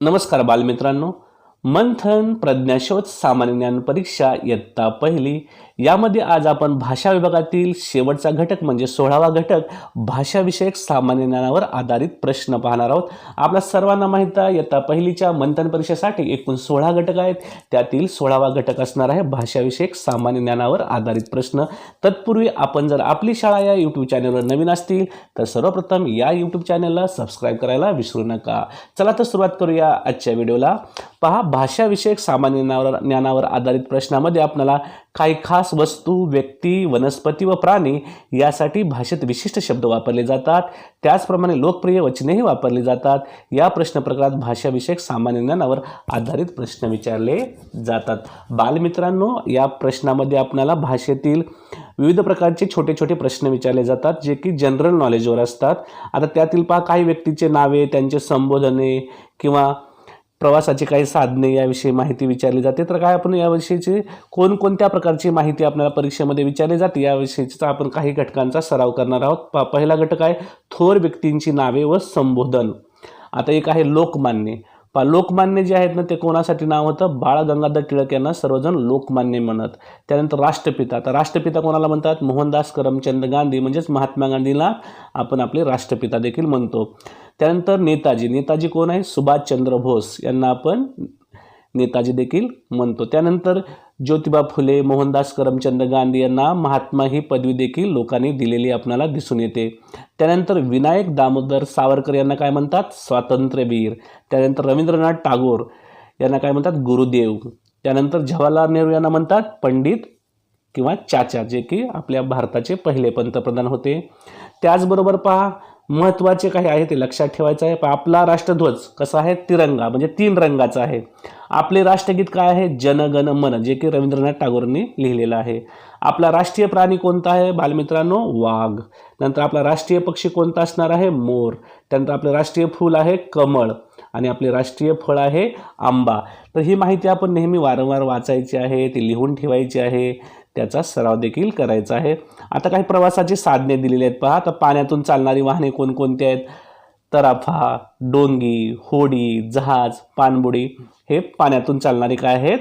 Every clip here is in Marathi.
नमस्कार बालमित्रांनो. मंथन प्रज्ञाशोध सामान्य ज्ञान परीक्षा इयत्ता पहिली. यामध्ये आज आपण भाषा विभागातील शेवटचा घटक म्हणजे सोळावा घटक भाषाविषयक सामान्य ज्ञानावर आधारित प्रश्न पाहणार आहोत. आपल्या सर्वांना माहीत आहे इयत्ता पहिलीच्या मंथन परीक्षेसाठी एकूण सोळा घटक आहेत. त्यातील सोळावा घटक असणार आहे भाषाविषयक सामान्य ज्ञानावर आधारित प्रश्न. तत्पूर्वी आपण जर आपली शाळा या यूट्यूब चॅनलवर नवीन असतील तर सर्वप्रथम या यूट्यूब चॅनलला सबस्क्राईब करायला विसरू नका. चला तर सुरुवात करूया आजच्या व्हिडिओला पहा भाषाविषयक सामान्य ज्ञानावर ज्ञानावर आधारित प्रश्नामध्ये आपल्याला काही खास वस्तू व्यक्ती वनस्पती व प्राणी यासाठी भाषेत विशिष्ट शब्द वापरले जातात. त्याचप्रमाणे लोकप्रिय वचनेही वापरली जातात. या प्रश्न प्रकारात भाषाविषयक सामान्य ज्ञानावर आधारित प्रश्न विचारले जातात. बालमित्रांनो या प्रश्नामध्ये आपल्याला भाषेतील विविध प्रकारचे छोटे छोटे प्रश्न विचारले जातात जे की जनरल नॉलेजवर असतात. आता त्यातील पहा काही व्यक्तीचे नावे त्यांचे संबोधने किंवा प्रवासाची काही साधने याविषयी माहिती विचारली जाते तर काय आपण याविषयीची कोणकोणत्या प्रकारची माहिती आपल्याला परीक्षेमध्ये विचारली जाते याविषयीचा आपण काही घटकांचा सराव करणार आहोत. प पहिला घटक आहे थोर व्यक्तींची नावे व संबोधन. आता एक आहे लोकमान्य. पा लोकमान्य जे आहेत ना ते कोणासाठी नाव होतं? बाळ गंगाधर टिळक यांना सर्वजण लोकमान्य म्हणत. त्यानंतर राष्ट्रपिता. तर राष्ट्रपिता कोणाला म्हणतात? मोहनदास करमचंद गांधी म्हणजेच महात्मा गांधीला आपण आपले राष्ट्रपिता देखील म्हणतो. त्यानंतर नेताजी. नेताजी कोण आहे? सुभाषचंद्र बोस यांना आपण नेताजी देखील म्हणतो. त्यानंतर ज्योतिबा फुले मोहनदास करमचंद गांधी यांना महात्मा ही पदवी देखील लोकांनी दिलेली आपणाला दिसून येते. त्यानंतर विनायक दामोदर सावरकर यांना काय म्हणतात? स्वातंत्र्यवीर. त्यानंतर रवींद्रनाथ टागोर यांना काय म्हणतात? गुरुदेव. त्यानंतर जवाहरलाल नेहरू यांना म्हणतात? पंडित किंवा चाचा जे की आपल्या भारताचे पहिले पंतप्रधान होते. त्याचबरोबर पहा महत्त्वाचे काही आहे ते लक्षात ठेवायचं आहे. आपला राष्ट्रध्वज कसा आहे? तिरंगा म्हणजे तीन रंगाचा आहे. आपले राष्ट्रगीत काय आहे? जनगण मन जे की रवींद्रनाथ टागोरांनी लिहिलेलं आहे. आपला राष्ट्रीय प्राणी कोणता आहे? बालमित्रांनो वाघ. नंतर आपला राष्ट्रीय पक्षी कोणता असणार आहे? मोर. त्यानंतर आपलं राष्ट्रीय फूल आहे कमळ. आणि आपले राष्ट्रीय फळ आहे आंबा. तर ही माहिती आपण नेहमी वारंवार वाचायची आहे ती लिहून ठेवायची आहे. त्याचा सराव देखील करायचा आहे. आता काही प्रवासाची साधने दिलेली आहेत पहा. तर पाण्यातून चालणारी वाहने कोणकोणती आहेत? तराफा डोंगी होडी जहाज पाणबुडी हे पाण्यातून चालणारी काय आहेत?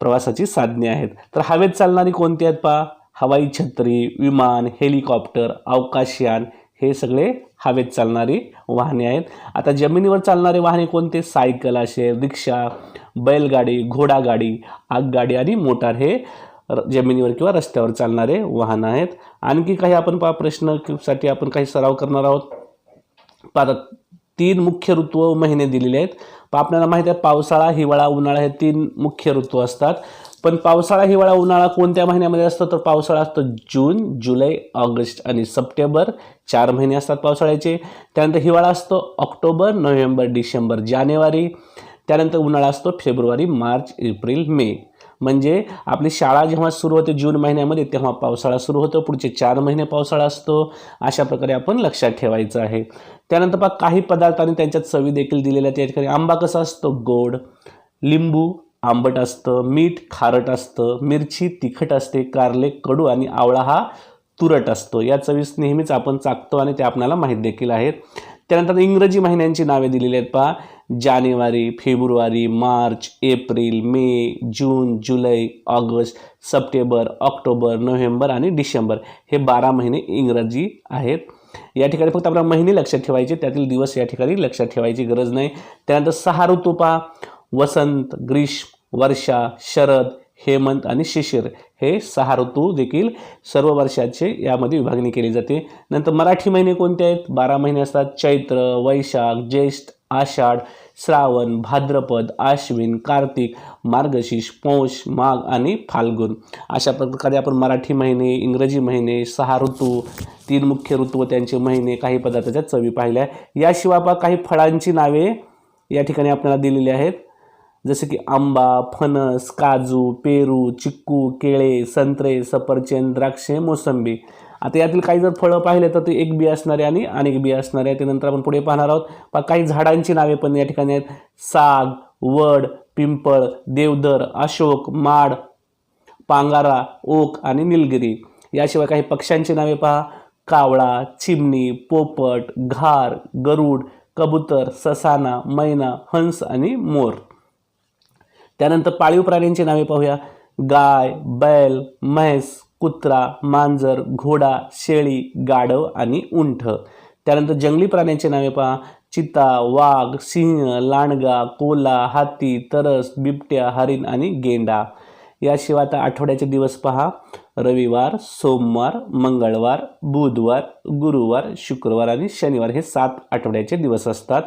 प्रवासाची साधने आहेत. तर हवेत चालणारी कोणती आहेत पहा? हवाई छत्री विमान हेलिकॉप्टर अवकाशयान हे सगळे हवेत चालणारी वाहने आहेत. आता जमिनीवर चालणारे वाहने कोणते? सायकल असेल रिक्षा बैलगाडी घोडागाडी आगगाडी आणि मोटार हे जमिनीवर किंवा रस्त्यावर चालणारे वाहन आहेत. आणखी काही आपण पा प्रश्नसाठी आपण काही सराव करणार आहोत. पाहता तीन मुख्य ऋतू व महिने दिलेले आहेत. आपल्याला माहिती आहे पावसाळा हिवाळा उन्हाळा हे तीन मुख्य ऋतू असतात. पण पावसाळा हिवाळा उन्हाळा कोणत्या महिन्यामध्ये असतो? तर पावसाळा असतो जून जुलै ऑगस्ट आणि सप्टेंबर. चार महिने असतात पावसाळ्याचे. त्यानंतर हिवाळा असतो ऑक्टोबर नोव्हेंबर डिसेंबर जानेवारी. त्यानंतर उन्हाळा असतो फेब्रुवारी मार्च एप्रिल मे. म्हणजे आपली शाळा जेव्हा सुरू होते जून महिन्यामध्ये तेव्हा पावसाळा सुरू होतो. पुढचे चार महिने पावसाळा असतो. अशा प्रकारे आपण लक्षात ठेवायचं आहे. त्यानंतर पहा काही पदार्थांनी त्यांच्यात चवी देखील दिलेल्या त्या ठिकाणी आंबा कसा असतो? गोड. लिंबू आंबट असतं. मीठ खारट असतं. मिरची तिखट असते. कारले कडू आणि आवळा हा तुरट असतो. या चवीस नेहमीच आपण चाकतो आणि ते आपल्याला माहीत देखील आहेत. त्यानंतर इंग्रजी महिन्यांची नावे दिलेली आहेत पहा. जानेवारी फेब्रुवारी मार्च एप्रिल मे जून जुलै ऑगस्ट सप्टेंबर ऑक्टोबर नोव्हेंबर आणि डिसेंबर हे बारा महिने इंग्रजी आहेत. या ठिकाणी फक्त आपल्याला महिने लक्षात ठेवायचे त्यातील दिवस या ठिकाणी लक्षात ठेवायची गरज नाही. त्यानंतर सहा ऋतू पहा. वसंत ग्रीष्म वर्षा शरद हेमंत आणि शिशिर हे सहा ऋतू देखील सर्व वर्षाचे यामध्ये विभागणी केली जाते. नंतर मराठी महिने कोणते आहेत? बारा महिने असतात. चैत्र वैशाख ज्येष्ठ आषाढ श्रावण भाद्रपद आश्विन कार्तिक मार्गशीर्ष पौष माघ आणि फाल्गुन. अशा प्रकारे आपण मराठी महिने इंग्रजी महिने सहा ऋतू तीन मुख्य ऋतू व त्यांचे महिने काही पदार्थाच्या चवी पाहिल्या. याशिवाय काही फळांची नावे या ठिकाणी आपल्याला दिलेली आहेत. जसे की आंबा फणस काजू पेरू चिक्कू केळे संत्रे सफरचंद द्राक्षे मोसंबी. आता यातील काही जर फळं पाहिले तर ते एक बी असणारे आणि अनेक बी असणारे त्यानंतर आपण पुढे पाहणार आहोत. काही झाडांची नावे पण या ठिकाणी आहेत. साग वड पिंपळ देवदर अशोक माड पांगारा ओक आणि निलगिरी. याशिवाय काही पक्ष्यांची नावे पहा. कावळा चिमणी पोपट घार गरुड कबूतर ससाना मैना हंस आणि मोर. त्यानंतर पाळीव प्राण्यांची नावे पाहूया. गाय बैल म्हैस कुत्रा मांजर घोडा शेळी गाढव आणि उंठ. त्यानंतर जंगली प्राण्यांची नावे पहा. चिता वाघ सिंह लांडगा कोला हाती तरस बिबट्या हरिण आणि गेंडा. याशिवाय आता आठवड्याचे दिवस पहा. रविवार सोमवार मंगळवार बुधवार गुरुवार शुक्रवार आणि शनिवार हे सात आठवड्याचे दिवस असतात.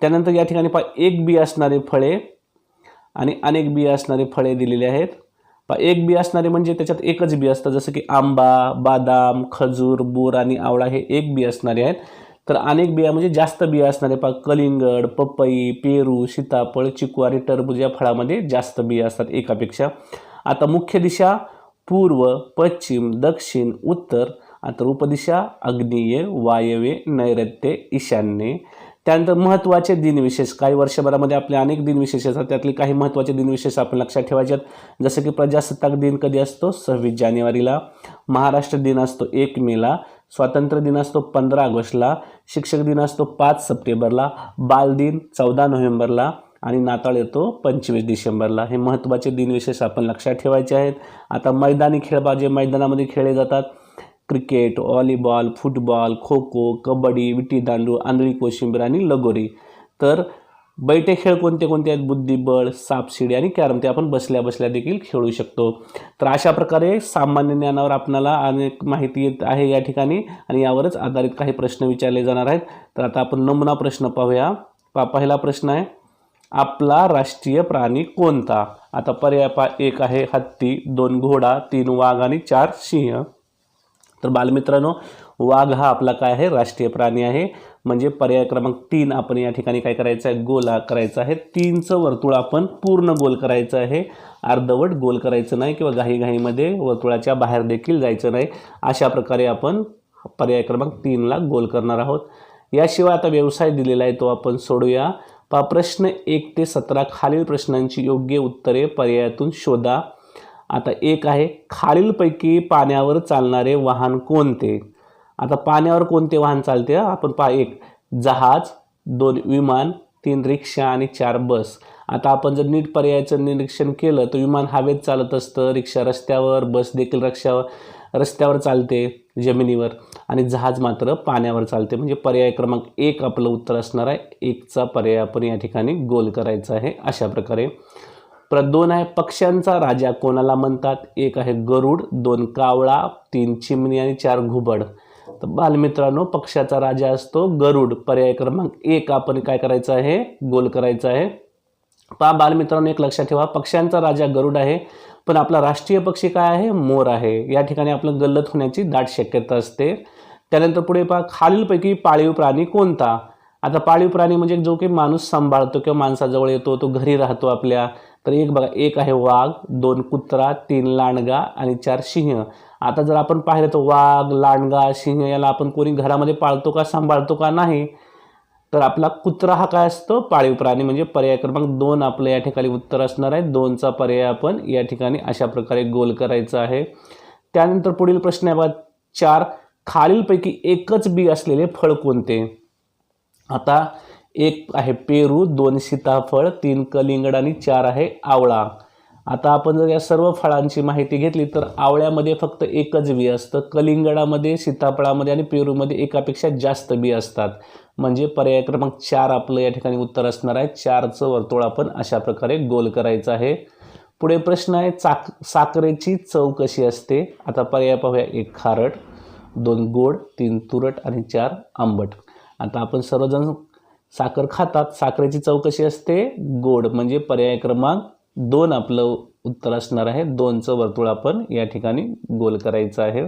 त्यानंतर या ठिकाणी पहा. एक बी असणारे फळे आणि अनेक बिया असणारे फळे दिलेली आहेत. पहा एक बी असणारे म्हणजे त्याच्यात एकच बी असतं जसं की आंबा बादाम खजूर बोर आणि आवळा हे एक बी असणारे आहेत. तर अनेक बिया म्हणजे जास्त बिया असणारे पहा कलिंगड पपई पेरू सीताफळ चिकू आणि टरबूज या फळामध्ये जास्त बिया असतात एकापेक्षा. आता मुख्य दिशा पूर्व पश्चिम दक्षिण उत्तर. आता उपदिशा आग्नेय वायव्य नैऋत्य ईशान्य. त्यानंतर महत्त्वाचे दिनविशेष. काही वर्षभरामध्ये आपले अनेक दिनविशेष असतात. त्यातले काही महत्त्वाचे दिनविशेष आपण लक्षात ठेवायचे आहेत. जसं की प्रजासत्ताक दिन कधी असतो? सव्वीस जानेवारीला. महाराष्ट्र दिन असतो एक मेला. स्वातंत्र्य दिन असतो पंधरा ऑगस्टला. शिक्षक दिन असतो पाच सप्टेंबरला. बालदिन चौदा नोव्हेंबरला. आणि नाताळ येतो पंचवीस डिसेंबरला. हे महत्त्वाचे दिनविशेष आपण लक्षात ठेवायचे आहेत. आता मैदानी खेळ जे मैदानामध्ये खेळले जातात cricket volleyball football kho kho kabaddi विटीदांडू आंधळी कोशिंबीर आणि लगोरी. तर बैठे खेळ कोणते कोणते आहेत? बुद्धिबळ सापशिडी आणि कॅरम. ते आपण बसल्या बसल्या देखील खेळू शकतो. तर अशा प्रकारे सामान्य ज्ञानावर आपणाला अनेक माहिती येत आहे या ठिकाणी आणि यावरच आधारित काही प्रश्न विचारले जाणार आहेत. तर आता आपण नमुना प्रश्न पाहूया. पा पहिला प्रश्न आहे आपला राष्ट्रीय प्राणी कोणता? आता पर्याय पा एक आहे हत्ती दोन घोडा तीन वाघ आणि चार सिंह. तर बालमित्रांनो वाघ हा आपला काय आहे? राष्ट्रीय प्राणी आहे. म्हणजे पर्याय क्रमांक तीन आपण या ठिकाणी काय करायचं आहे? गोल करायचं करायचा आहे. तीनचं वर्तुळ आपण पूर्ण गोल करायचं आहे. अर्धवट गोल करायचं नाही किंवा घाईघाईमध्ये वर्तुळाच्या बाहेर देखील जायचं नाही. अशा प्रकारे आपण पर्याय क्रमांक तीनला गोल करणार आहोत. याशिवाय आता व्यवसाय दिलेला आहे तो आपण सोडूया. पा प्रश्न एक ते सतरा खालील प्रश्नांची योग्य उत्तरे पर्यायातून शोधा. आता एक आहे खालीलपैकी पाण्यावर चालणारे वाहन कोणते? आता पाण्यावर कोणते वाहन चालते? आपण पहा एक जहाज दोन विमान तीन रिक्षा आणि चार बस. आता आपण जर नीट पर्यायाचं निरीक्षण केलं तर विमान हवेत चालत असतं रिक्षा रस्त्यावर बस देखील रक्षावर रस्त्यावर चालते जमिनीवर. आणि जहाज मात्र पाण्यावर चालते. म्हणजे पर्याय क्रमांक एक आपलं उत्तर असणार आहे. एकचा पर्याय आपण या ठिकाणी गोल करायचा आहे अशा प्रकारे. परत दोन आहे पक्ष्यांचा राजा. कोणाला म्हणतात? एक आहे गरुड दोन कावळा तीन चिमणी आणि चार घुबड. तर बालमित्रांनो पक्षाचा राजा असतो गरुड. पर्याय क्रमांक एक आपण काय करायचं आहे? गोल करायचं आहे. पहा बालमित्रांनो एक लक्षात ठेवा. पक्ष्यांचा राजा गरुड आहे पण आपला राष्ट्रीय पक्षी काय आहे? मोर आहे. या ठिकाणी आपलं गल्लत होण्याची दाट शक्यता असते. त्यानंतर पुढे पहा खालीलपैकी पाळीव प्राणी कोणता? आता पाळीव प्राणी म्हणजे जो की माणूस सांभाळतो किंवा माणसाजवळ येतो तो घरी राहतो आपल्या. तर एक बघा एक आहे वाघ दोन कुत्रा तीन लांडगा आणि चार सिंह आता जर आपण पाहिलं तर वाघ लांडगा सिंह याला आपण कोणी घरामध्ये पाळतो का सांभाळतो का नाही? तर आपला कुत्रा हा काय असतो? पाळीव प्राणी म्हणजे पर्याय क्रमांक दोन आपलं या ठिकाणी उत्तर असणार आहे. दोनचा पर्याय आपण या ठिकाणी अशा प्रकारे गोल करायचा आहे. त्यानंतर पुढील प्रश्न आहे बघा चार खालीलपैकी एकच बी असलेले फळ कोणते? आता एक आहे पेरू दोन सीताफळ तीन कलिंगड आणि चार आहे आवळा. आता आपण जर या सर्व फळांची माहिती घेतली तर आवळ्यामध्ये फक्त एकच बी असतं. कलिंगडामध्ये सीताफळामध्ये आणि पेरूमध्ये एकापेक्षा जास्त बी असतात. म्हणजे पर्याय क्रमांक चार आपलं या ठिकाणी उत्तर असणार आहे. चारचं वर्तुळ आपण अशा प्रकारे गोल करायचं आहे. पुढे प्रश्न आहे चाक साखरेची चव कशी असते? आता पर्याय पाहूया. एक खारट दोन गोड तीन तुरट आणि चार आंबट. आता आपण सर्वजण साखर खातात. साखरेची चव कशी असते? गोड. म्हणजे पर्याय क्रमांक दोन आपलं उत्तर असणार आहे. दोनचं वर्तुळ आपण या ठिकाणी गोल करायचं आहे.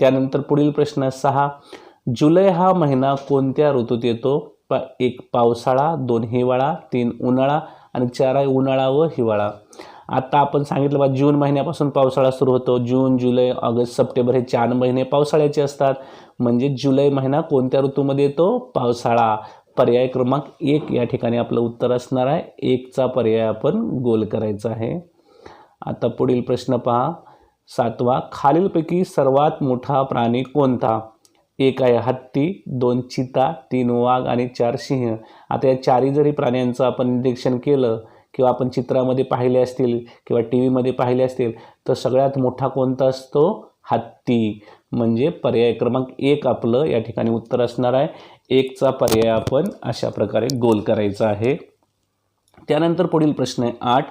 त्यानंतर पुढील प्रश्न सहा. जुलै हा महिना कोणत्या ऋतूत येतो? प एक पावसाळा दोन हिवाळा तीन उन्हाळा आणि चार आहे उन्हाळा व हिवाळा. आता आपण सांगितलं बा जून महिन्यापासून पावसाळा सुरू होतो. जून जुलै ऑगस्ट सप्टेंबर हे चार महिने पावसाळ्याचे असतात. म्हणजे जुलै महिना कोणत्या ऋतूमध्ये येतो? पावसाळा. पर्याय क्रमांक एक या ठिकाणी आपलं उत्तर असणार आहे. एकचा पर्याय आपण गोल करायचा आहे. आता पुढील प्रश्न पहा. सातवा खालीलपैकी सर्वात मोठा प्राणी कोणता? एक आहे हत्ती दोन चिता तीन वाघ आणि चार सिंह. आता या चारही जरी प्राण्यांचं आपण निरीक्षण केलं किंवा आपण चित्रामध्ये पाहिले असतील किंवा टी व्हीमध्ये पाहिले असतील तर सगळ्यात मोठा कोणता असतो? हत्ती म्हणजे पर्याय क्रमांक एक आपलं या ठिकाणी उत्तर असणार आहे. एकचा पर्याय आपण अशा प्रकारे गोल करायचा आहे. त्यानंतर पुढील प्रश्न आहे आठ.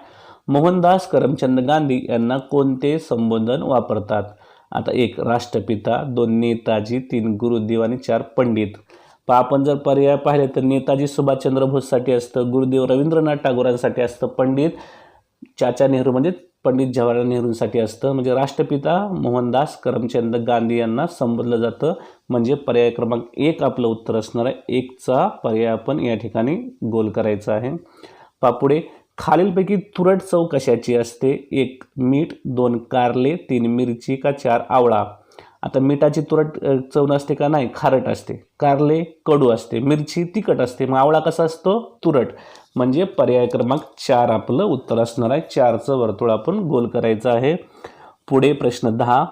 मोहनदास करमचंद गांधी यांना कोणते संबोधन वापरतात? आता एक राष्ट्रपिता दोन नेताजी तीन गुरुदेव आणि चार पंडित. पहा आपण जर पर्याय पाहिले तर नेताजी सुभाषचंद्र बोससाठी असतं गुरुदेव रवींद्रनाथ टागोरांसाठी असतं पंडित चाचा नेहरू म्हणजे पंडित जवाहरलाल नेहरूंसाठी असतं. म्हणजे राष्ट्रपिता मोहनदास करमचंद गांधी यांना संबोधलं जातं. म्हणजे पर्याय क्रमांक एक आपलं उत्तर असणार आहे. एकचा पर्याय आपण या ठिकाणी गोल करायचा आहे. पापुडे खालीलपैकी तुरट चव कशाची असते? एक मीठ दोन कारले तीन मिरची का चार आवळा? आता मिठाची तुरट चव नसते का? नाही खारट असते. कारले कडू असते. मिरची तिखट असते. मग आवळा कसा असतो? तुरट. म्हणजे पर्याय क्रमांक चार आपलं उत्तर असणार आहे. चारचं वर्तुळ आपण गोल करायचं आहे. पुढे प्रश्न दहा.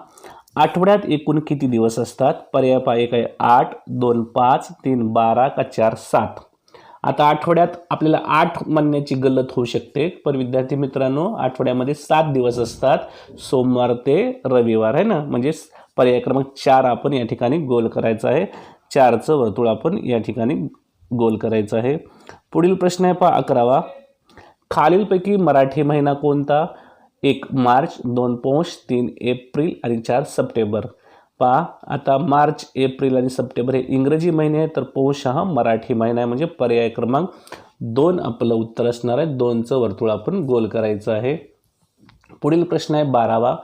आठवड्यात एकूण किती दिवस असतात? पर्याय पा एक आहे आठ दोन पाच तीन बारा का चार सात? आता आठवड्यात आपल्याला आठ म्हणण्याची गल्लत होऊ शकते पण विद्यार्थी मित्रांनो आठवड्यामध्ये सात दिवस असतात. सोमवार ते रविवार आहे ना? म्हणजे पर्याय क्रमांक चार आपण या ठिकाणी गोल करायचा आहे. चारचं वर्तुळ आपण या ठिकाणी गोल करायचं आहे. पुढील प्रश्न आहे पहा अकरावा. खालीलपैकी मराठी महिना कोणता? एक मार्च दोन पौष तीन एप्रिल आणि चार सप्टेंबर. पहा आता मार्च एप्रिल आणि सप्टेंबर हे इंग्रजी महिने आहेत तर पौष हा मराठी महिना आहे. म्हणजे पर्याय क्रमांक दोन आपलं उत्तर असणार आहे. दोनचं वर्तुळ आपण गोल करायचं आहे. पुढील प्रश्न आहे बारावा.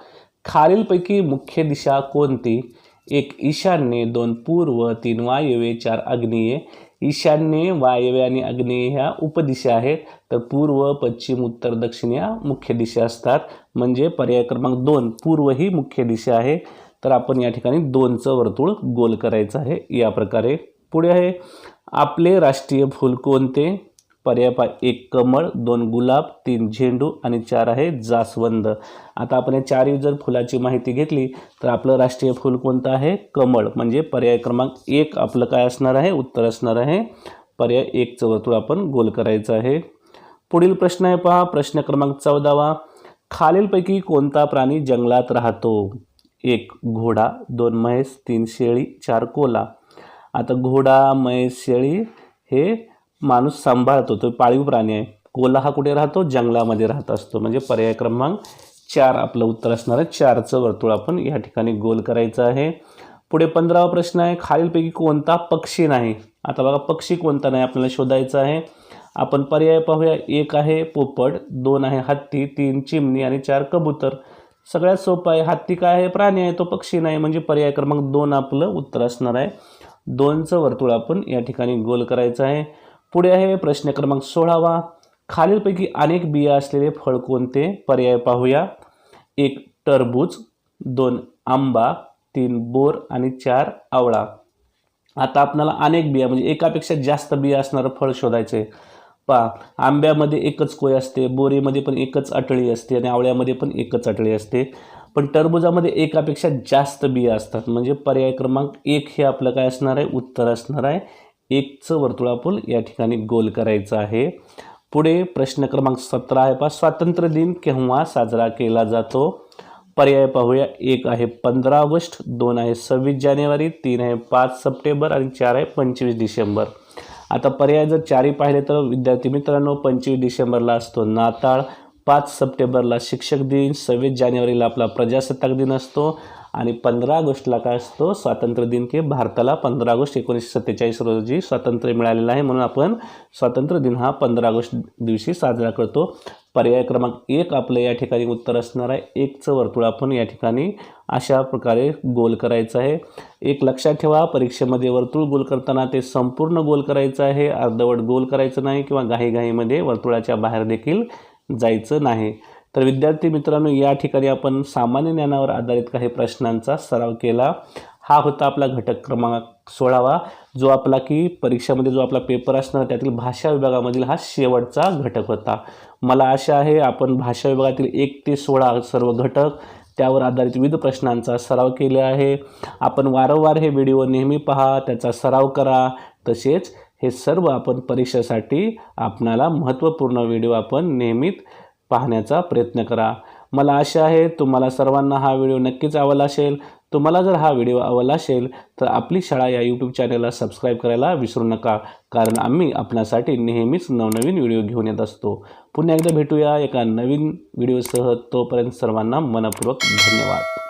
खालीलपैकी मुख्य दिशा कोणती? एक ईशान्य दोन पूर्व तीन वायव्य चार आग्नेय. ईशान्य वायव्य आणि आग्नेय ह्या उपदिशा आहेत. तर पूर्व पश्चिम उत्तर दक्षिण या मुख्य दिशा असतात. म्हणजे पर्याय क्रमांक दोन पूर्व ही मुख्य दिशा आहे. तर आपण या ठिकाणी दोनचं वर्तुळ गोल करायचं आहे. या प्रकारे पुढे आहे. आपले राष्ट्रीय फूल कोणते? पर्याय पा एक कमळ दोन गुलाब तीन झेंडू आणि चार आहे जास्वंद. आता आपण या चारही जर फुलाची माहिती घेतली तर आपलं राष्ट्रीय फूल कोणतं आहे? कमळ. म्हणजे पर्याय क्रमांक एक आपलं काय असणार आहे? उत्तर असणार आहे पर्याय एकचं वर्तुळ आपण गोल करायचं आहे. पुढील प्रश्न आहे पहा. प्रश्न क्रमांक चौदावा. खालीलपैकी कोणता प्राणी जंगलात राहतो? एक घोडा दोन म्हैस तीन शेळी चार कोला. आता घोडा म्हैस शेळी हे माणूस सांभाळतो तो पाळीव प्राणी आहे. कोला हा कुठे राहतो? जंगलामध्ये राहत असतो. म्हणजे पर्याय क्रमांक चार आपलं उत्तर असणार आहे. चारचं वर्तुळ आपण या ठिकाणी गोल करायचं आहे. पुढे पंधरावा प्रश्न आहे. खालीलपैकी कोणता पक्षी नाही? आता बघा पक्षी कोणता नाही आपल्याला शोधायचा आहे. आपण पर्याय पाहूया. एक आहे पोपट दोन आहे हत्ती तीन चिमणी आणि चार कबूतर. सगळ्यात सोपं आहे. हत्ती काय आहे? प्राणी आहे. तो पक्षी नाही. म्हणजे पर्याय क्रमांक दोन आपलं उत्तर असणार आहे. दोनचं वर्तुळ आपण या ठिकाणी गोल करायचं आहे. पुढे आहे प्रश्न क्रमांक सोळावा. खालीलपैकी अनेक बिया असलेले फळ कोणते? पर्याय पाहूया. एक टरबूज दोन आंबा तीन बोर आणि चार आवळा. आता आपल्याला अनेक बिया म्हणजे एकापेक्षा जास्त बिया असणारं फळ शोधायचे पहा आंब्यामध्ये एकच कोय असते बोरीमध्ये पण एकच अटळी असते आणि आवळ्यामध्ये पण एकच अटळी असते. पण टरबुजामध्ये एकापेक्षा जास्त बिया असतात. म्हणजे पर्याय क्रमांक एक हे आपलं काय असणार आहे? उत्तर असणार आहे. एकचं वर्तुळापूल या ठिकाणी गोल करायचं आहे. पुढे प्रश्न क्रमांक सतरा आहे पहा. स्वातंत्र्य दिन केव्हा साजरा केला जातो? पर्याय पाहूया. एक आहे पंधरा ऑगस्ट दोन आहे सव्वीस जानेवारी तीन आहे पाच सप्टेंबर आणि चार आहे पंचवीस डिसेंबर. आता पर्याय जर चारही पाहिले तर विद्यार्थी मित्रांनो पंचवीस डिसेंबरला असतो नाताळ पाच सप्टेंबरला शिक्षक दिन सव्वीस जानेवारीला आपला प्रजासत्ताक दिन असतो. आणि पंधरा ऑगस्टला काय असतो? स्वातंत्र्य दिन की भारताला पंधरा ऑगस्ट एकोणीसशे सत्तेचाळीस रोजी स्वातंत्र्य मिळालेलं आहे. म्हणून आपण स्वातंत्र्य दिन हा पंधरा ऑगस्ट दिवशी साजरा करतो. पर्याय क्रमांक एक आपलं या ठिकाणी उत्तर असणार आहे. एकचं वर्तुळ आपण या ठिकाणी अशा प्रकारे गोल करायचं आहे. एक लक्षात ठेवा परीक्षेमध्ये वर्तुळ गोल करताना ते संपूर्ण गोल करायचं आहे. अर्धवट गोल करायचं नाही किंवा घाईघाईमध्ये वर्तुळाच्या बाहेर देखील जायचं नाही. तर विद्यार्थी मित्रांनो या ठिकाणी आपण सामान्य ज्ञानावर आधारित काही प्रश्नांचा सराव केला. हा होता आपला घटक क्रमांक सोळावा जो आपला की परीक्षामध्ये जो आपला पेपर असणार त्यातील भाषा विभागामधील हा शेवटचा घटक होता. मला आशा आहे आपण भाषा विभागातील एक ते सोळा सर्व घटक त्यावर आधारित विविध प्रश्नांचा सराव केले आहे. आपण वारंवार हे व्हिडिओ नेहमी पहा त्याचा सराव करा. तसेच हे सर्व आपण परीक्षेसाठी आपणाला महत्त्वपूर्ण व्हिडिओ आपण नेहमीच पाहण्याचा प्रयत्न करा. मला आशा आहे तुम्हाला सर्वांना हा व्हिडिओ नक्कीच आवडला असेल. तुम्हाला जर हा व्हिडिओ आवडला असेल तर आपली शाळा या यूट्यूब चॅनलला सबस्क्राईब करायला विसरू नका. कारण आम्ही आपणासाठी नेहमीच नवनवीन व्हिडिओ घेऊन येत असतो. पुन्हा एकदा भेटूया एका नवीन व्हिडिओसह. तोपर्यंत सर्वांना मनपूर्वक धन्यवाद.